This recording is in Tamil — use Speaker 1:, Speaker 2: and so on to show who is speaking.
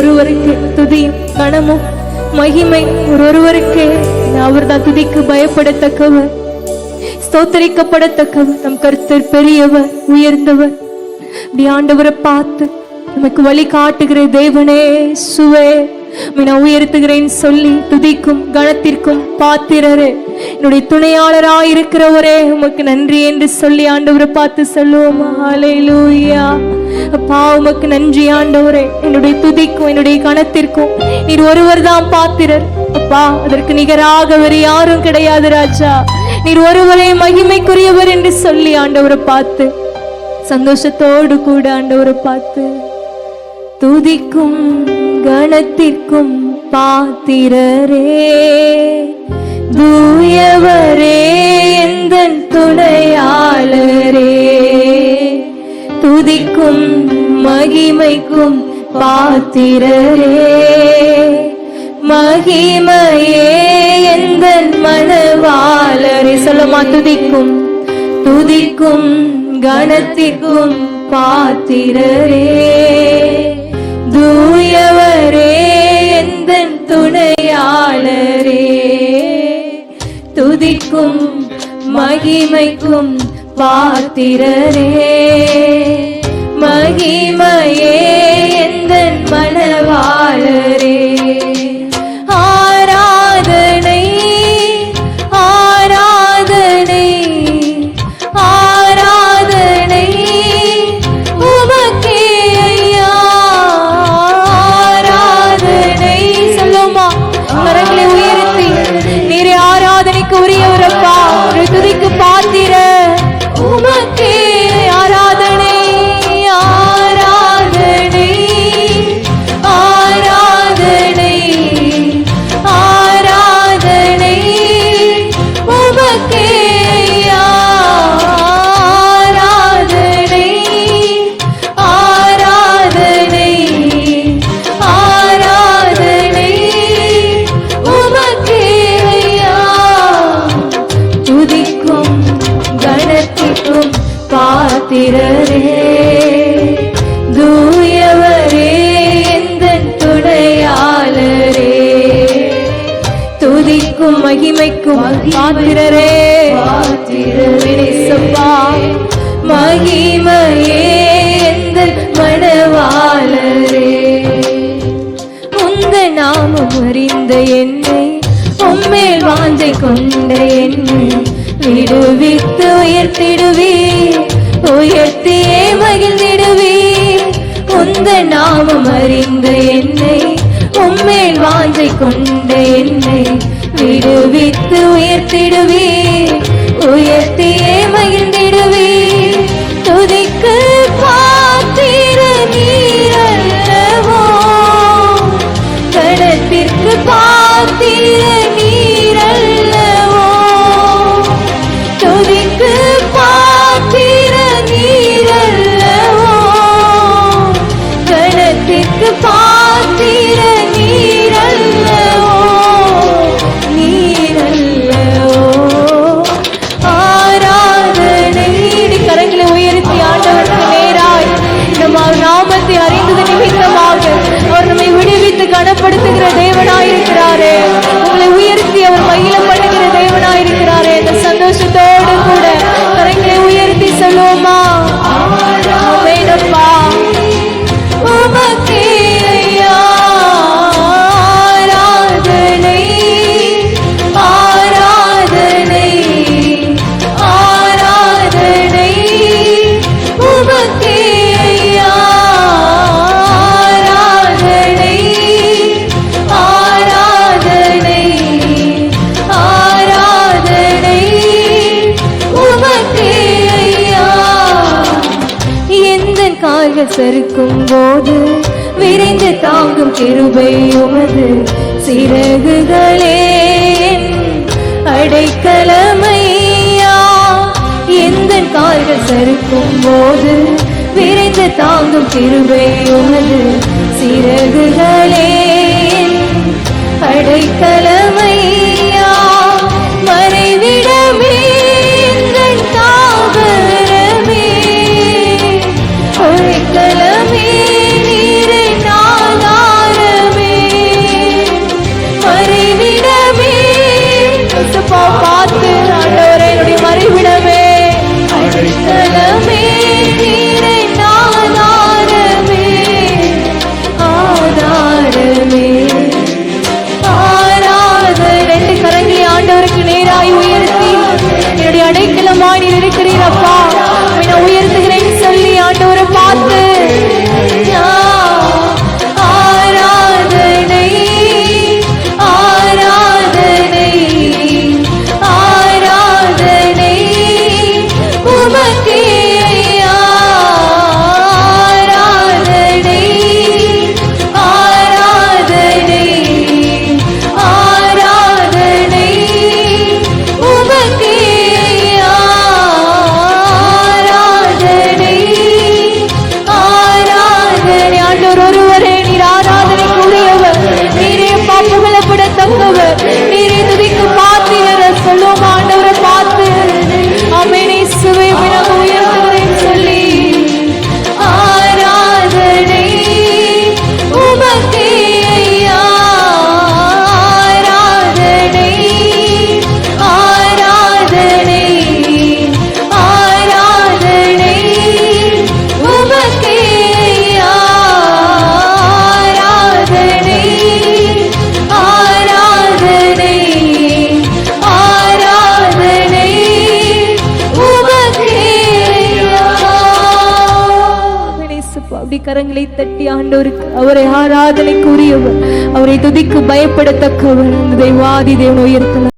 Speaker 1: ஒருவருக்கு துதியும் கணமும் மகிமை ஒரு அவர் தான் துதிக்கு பயப்படத்தக்கவர் ஸ்தோத்தரிக்கப்படத்தக்கவர். நம் கருத்தர் பெரியவர் உயர்ந்தவர். இப்படி ஆண்டவரை பார்த்து நமக்கு வழி காட்டுகிற தேவனே சுவே நான் உயர்த்துகிறேன் சொல்லி துதிக்கும் கணத்திற்கும் பாத்திரரே. என்னுடைய துணையாளராய் இருக்கிறவரே உமக்கு நன்றி என்று சொல்லி ஆண்டவரை பார்த்து சொல்லுவோம்? ஹalleluya. அப்பா உமக்கு நன்றி ஆண்டவரே. என்னுடைய துதிக்கும் என்னுடைய கணத்திற்கும் நீர் ஒருவர் தான் பாத்திரர். அப்பா அதற்கு நிகராக வேறு யாரும் கிடையாது ராஜா. நீர் ஒருவரே மகிமைக்குரியவர் என்று சொல்லி ஆண்டவரை பார்த்து சந்தோஷத்தோடு கூட ஆண்டவரை பார்த்து துதிக்கும் கணத்திற்கும் பாத்திரரே. தூயவரே எந்த துணையாளரே. துதிக்கும் மகிமைக்கும் பாத்திரரே. மகிமையே எந்த மனவாளரே. சொல்லுமா துதிக்கும் துதிக்கும் கணத்திற்கும் பாத்திரரே. தூய துதிக்கும் மகிமைக்கும் பாத்திரரே. மகிமையே வீரரே தூயவரே எந்த துணையாளரே. துதிக்கும் மகிமைக்கும் பாத்திரரே. பாத்திரப்பா மகிமையே எந்த மனவாளரே உந்த நாமம் அறிந்த என்னை உம்மேல் வாஞ்சை கொண்ட என்னை விடுவித்து உயர்த்திடுவே உயர்த்தியே மகிழ்ந்திடுவேன். உந்த நாமம் அறிந்த என்னை உம்மேல் வாஞ்சை கொண்ட என்னை விடுவித்து உயர்த்திடுவேன். நாங்கள் சறுக்கும் போது விரைந்து தாங்கும் கிருபை உமது சிறகுகளே. அடைக்கலமையா எந்த கால்கள் சறுக்கும் போது விரைந்து தாங்கும் கிருபை உமது சிறகுகளே. அடைக்கல கரங்களை தட்டி ஆண்டோருக்கு அவரை ஆராதனைக்குரியவர் அவரை துதிக்கு பயப்படத்தக்கவர். தெய்வாதி தேவன் உயர்த்தலாம்